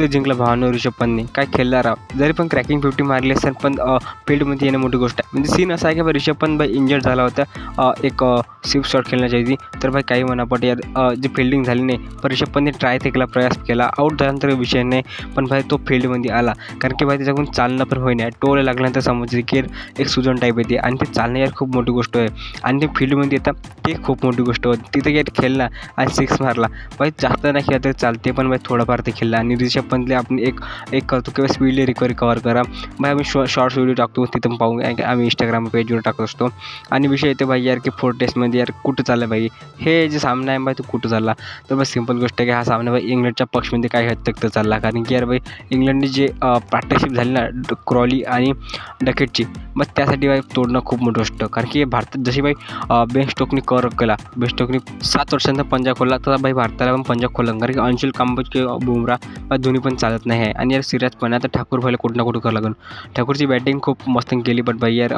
तिथे जिंकला भावानं ऋषभ पंतने काय खेळला राव? जरी पण क्रॅकिंग फिफ्टी मारली असेल पण फील्डमध्ये येणं मोठी गोष्ट आहे. म्हणजे सीन असा आहे की बा ऋषभ पंत बाई इंजर्ड झाला होता. एक सिक्स शॉट खेळण्याची होती तर भाई काही म्हणा पण यार जी फिल्डिंग झाली नाही पण ऋषभ पंतने ट्राय केला प्रयास केला. आऊट झाल्यानंतर विषय नाही पण भाई तो फील्डमध्ये आला. कारण की भाई त्याच्याकडून चालणं पण होईना. टोल लागल्यानंतर समजते की एक सुजन टाईप येते आणि ते चालणं यार खूप मोठी गोष्ट आहे. आणि ते फील्डमध्ये येतात ते खूप मोठी गोष्ट होती. तिथे यार खेळला आणि सिक्स मारला. भाई जास्त नाही खेळला तरी चालते. पण भाई थोडंफार ते खेळला. आणि ऋषभ पंतले आपण एक एक करतो किंवा स्पीडली रिकवरी कवर करा. भाई आम्ही शॉ शॉर्ट्स व्हिडिओ टाकतो तिथं पाहू की आम्ही इंस्टाग्राम पेजवर टाकत असतो. आणि विषय येते भाई यार की फोर टेस्टमध्ये यार कुठं चाललं भाई? हे जे सामना आहे भाई तो कुठं चालला? तर बस सिंपल गोष्ट आहे की हा सामना भाई इंग्लंडच्या पक्षमध्ये काही हद तक तर चालला. कारण की यार भाई इंग्लंडने जे पार्टनरशिप झाली ना ड- क्रॉली आणि डकेटची मग त्यासाठी भाई तोडणं खूप मोठं गोष्ट. कारण की भारतात जशी भाई बेन स्टोकनी कर केला बेन स्टोकनी सात वर्षांचा पंजा खोलला तर भाई भारताला पण पंजा खोलला. कारण की अंशुल कांबज किंवा बुमरा धोनी पण चालत नाही आहे. आणि यार सिराज आता ठाकूर भाईला कुठं ना कुठं करावं लागेल. ठाकूरची बॅटिंग खूप मस्त केली बट भाई यार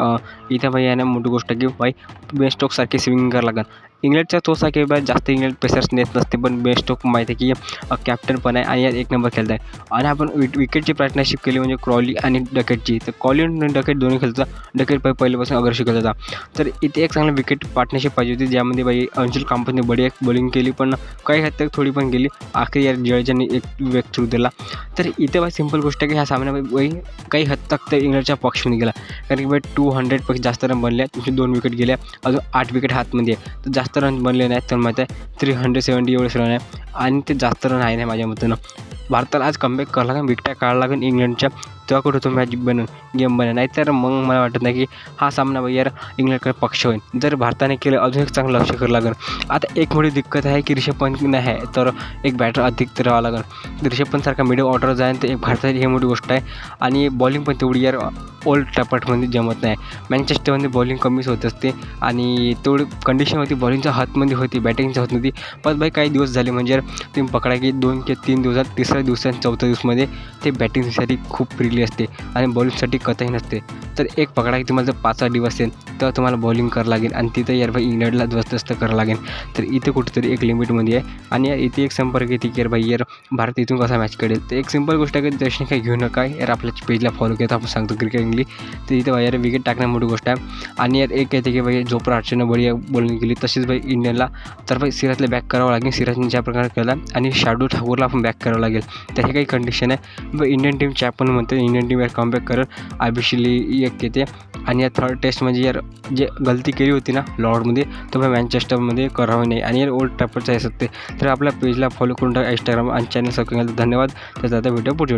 इथं भाई यानं मोठी गोष्ट की भाई बेन स्टोकसारखी स्विंग करावं लागेल. इंग्लंडचा तोच असा की जास्त इंग्लंड पेसर्स नेत नसते पण बेस्ट ऑफ माहिती आहे की कॅप्टन पण आहे आणि यार एक नंबर खेळत आहे आणि आपण विक विकेटची पार्टनरशिप केली म्हणजे क्रॉली आणि डकेटची तर क्रॉली आणि डकेट दोन्ही खेळतात. डकेट पहि पहिल्यापासून अग्रशी खेळत होता तर इथे एक चांगली विकेट पार्टनरशिप पाहिजे होती ज्यामध्ये बाई अंशुल कांपतने बडी एक बॉलिंग केली पण काही हद तक थोडी पण गेली. आखरी यार जडेजाने एक वेग थ्रू दिला. तर इथे बाई सिंपल गोष्ट आहे की ह्या सामन्या काही हद तक तर इंग्लंडच्या पक्षाने गेला कारण की बाई टू हंड्रेडपेक्षा जास्त रन बनले. तुमचे दोन विकेट गेल्या. अजून आठ विकेट हातमध्ये. आहे तर जास्त रन बनले नाहीत तर माहीत आहे थ्री हंड्रेड सेवन्टी एवढेच रन आहे. आणि ते जास्त रन आहे नाही माझ्या मतानं. भारताला आज कमबॅक करावं लागेल विकट्या काढावं लागेल इंग्लंडच्या. तेव्हा कुठं तो मॅच बनून गेम बनेल. नाहीतर मग मला वाटत नाही की हा सामना यार इंग्लंडकडे पक्ष होईल. जर भारताने केलं अजून एक चांगलं लक्ष करावं लागेल. आता एक मोठी दिक्कत आहे की ऋषभ पंत नाही आहे तर एक बॅटर अधिक तर राहावं लागेल. ऋषभ पंतसारखा मिडियम ऑर्डर जाईल तर एक भारताची ही मोठी गोष्ट आहे. आणि बॉलिंग पण तेवढी यार ओल्ड टपटमध्ये जमत नाही. मॅनचेस्टरमध्ये बॉलिंग कमीच होत असते. आणि तेवढी कंडिशन होती बॉलिंगच्या हातमध्ये होती बॅटिंगच्या हातमध्ये पण भाई काही दिवस झाले म्हणजे तुम्ही पकडा की दोन किंवा तीन दिवसात तिसऱ्या दिवसात चौथ्या दिवसमध्ये ते बॅटिंगसाठी खूप फ्रीली असते आणि बॉलिंगसाठी कथाही नसते. तर एक पकडा की तुम्हाला जर पाच सहा दिवस असेल तर तुम्हाला बॉलिंग करावं लागेल आणि तिथं यार भाई इंग्लंडला जबरदस्त करावं लागेल. तर इथे कुठेतरी एक लिमिटमध्ये आहे. आणि यार इथे एक संपर्क येते की यार भाई यार भारत इथून कसा मॅच करेल? तर एक सिंपल गोष्ट आहे की दर्शन काही घेऊ नका. यार आपल्या पेजला फॉलो केलं आपण सांगतो क्रिकेट इंग्लिश. तर इथे यार विकेट टाकणं मोठी गोष्ट आहे. आणि यार एक येते की भाई जोपर आठशेनं बढिया बॉलिंग केली. तशीच भाई इंडियनला. तर भाई सिराजला बॅक करावं लागेल. सिराजने ज्या प्रकारे केला आणि शाडू ठाकूरला आपण बॅक करावं लागेल. तर हे काही कंडिशन आहे. व इंडियन टीम चॅप पण म्हणते इंडियन टीम यार कमबॅक करत आयबीसीली एक येते. आणि या थर्ड टेस्ट म्हणजे यार जे गलती केली होती ना लॉर्डमध्ये तर मग मॅनचेस्टरमध्ये करावं नाही. आणि यार ओल्ड ट्रॅपरचं आहे तर आपल्या पेजला फॉलो करून टाका इंस्टाग्राम आणि चॅनल सबस्क्राईब धन्यवाद. तर दादा व्हिडिओ पुढे